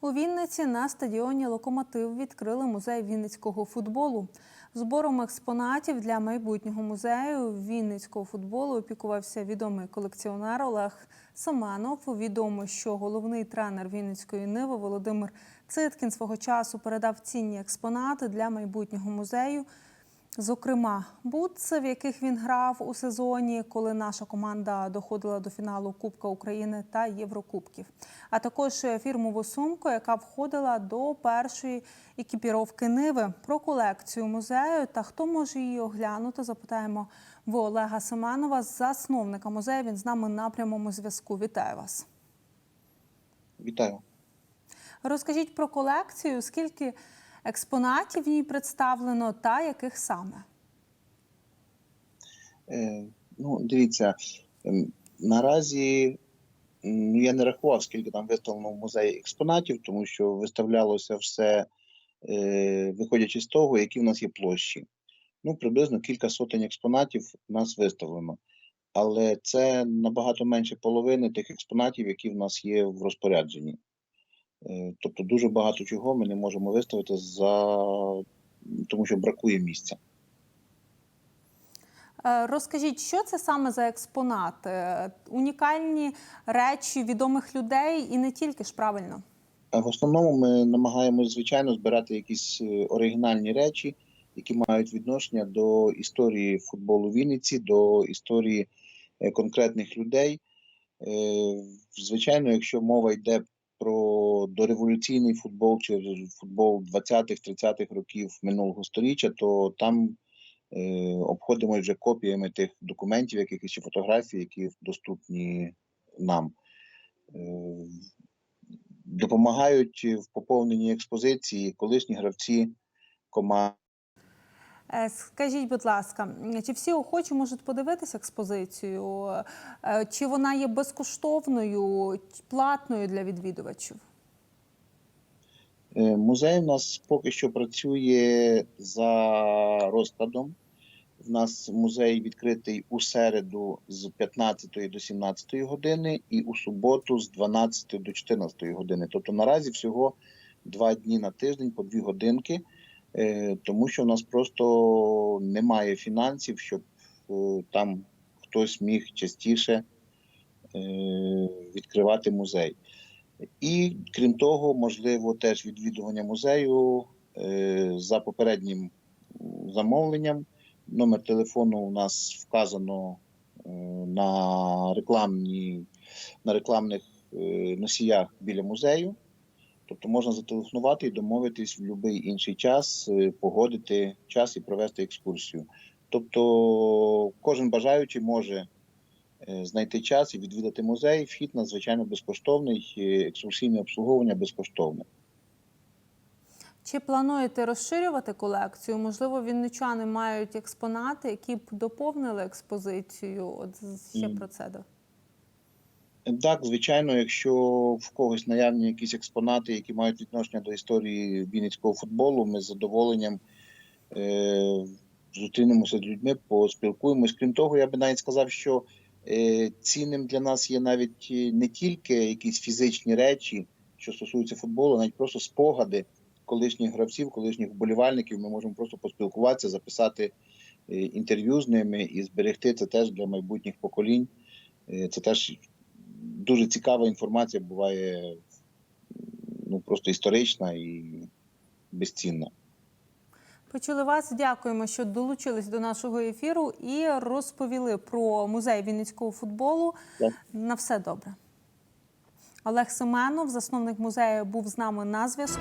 У Вінниці на стадіоні Локомотив відкрили музей вінницького футболу. Збором експонатів для майбутнього музею вінницького футболу опікувався відомий колекціонер Олег Семенов. Відомо, що головний тренер Вінницької Ниви Володимир Циткін свого часу передав цінні експонати для майбутнього музею. Зокрема, бутси, в яких він грав у сезоні, коли наша команда доходила до фіналу Кубка України та Єврокубків, а також фірмову сумку, яка входила до першої екіпіровки Ниви. Про колекцію музею та хто може її оглянути, запитаємо в Олега Семенова, засновника музею. Він з нами на прямому зв'язку. Вітаю вас. Вітаю. Розкажіть про колекцію, скільки експонатів в ній представлено та яких саме? Е, ну, дивіться, ем, наразі ну, я не рахував, скільки там виставлено в музеї експонатів, тому що виставлялося все, е, виходячи з того, які в нас є площі. Ну, приблизно кілька сотень експонатів у нас виставлено. Але це набагато менше половини тих експонатів, які в нас є в розпорядженні. Е, тобто дуже багато чого ми не можемо виставити за тому, що бракує місця. Е, Розкажіть, що це саме за експонати? Е, Унікальні речі відомих людей і не тільки ж правильно. В основному ми намагаємося, звичайно, збирати якісь оригінальні речі, які мають відношення до історії футболу Вінниці, до історії конкретних людей. Звичайно, якщо мова йде дореволюційний футбол чи футбол 20-х, 30-х років минулого століття, то там е, обходимо вже копіями тих документів, якихось чи фотографій, які доступні нам. Е, допомагають в поповненні експозиції колишні гравці команд. Е, Скажіть, будь ласка, чи всі охочі можуть подивитися експозицію? Е, Чи вона є безкоштовною, платною для відвідувачів? Е, Музей у нас поки що працює за розкладом. У нас музей відкритий у середу з 15 до 17 години і у суботу з 12 до 14 години. Тобто наразі всього два дні на тиждень по дві годинки, е, тому що у нас просто немає фінансів, щоб е, там хтось міг частіше відкривати музей. І крім того, можливо, теж відвідування музею е, за попереднім замовленням. Номер телефону у нас вказано е, на рекламні, на рекламних е, носіях біля музею. Тобто можна зателефонувати і домовитись в будь-який інший час, погодити час і провести екскурсію. Тобто кожен бажаючий може знайти час і відвідати музей. Вхід надзвичайно безкоштовний, е, екскурсійне обслуговування безкоштовне. Чи плануєте розширювати колекцію? Можливо, вінничани мають експонати, які б доповнили експозицію? От ще про це. Так, звичайно, якщо в когось наявні якісь експонати, які мають відношення до історії вінницького футболу, ми з задоволенням е, зустрінемося з людьми, поспілкуємось. Крім того, я би навіть сказав, що е, цінним для нас є навіть е, не тільки якісь фізичні речі, що стосуються футболу, навіть просто спогади колишніх гравців, колишніх вболівальників. Ми можемо просто поспілкуватися, записати е, інтерв'ю з ними і зберегти це теж для майбутніх поколінь. Е, Це теж дуже цікава інформація буває ну, просто історична і безцінна. Почули вас. Дякуємо, що долучились до нашого ефіру і розповіли про музей вінницького футболу. Yeah. На все добре. Олег Семенов, засновник музею, був з нами на зв'язку.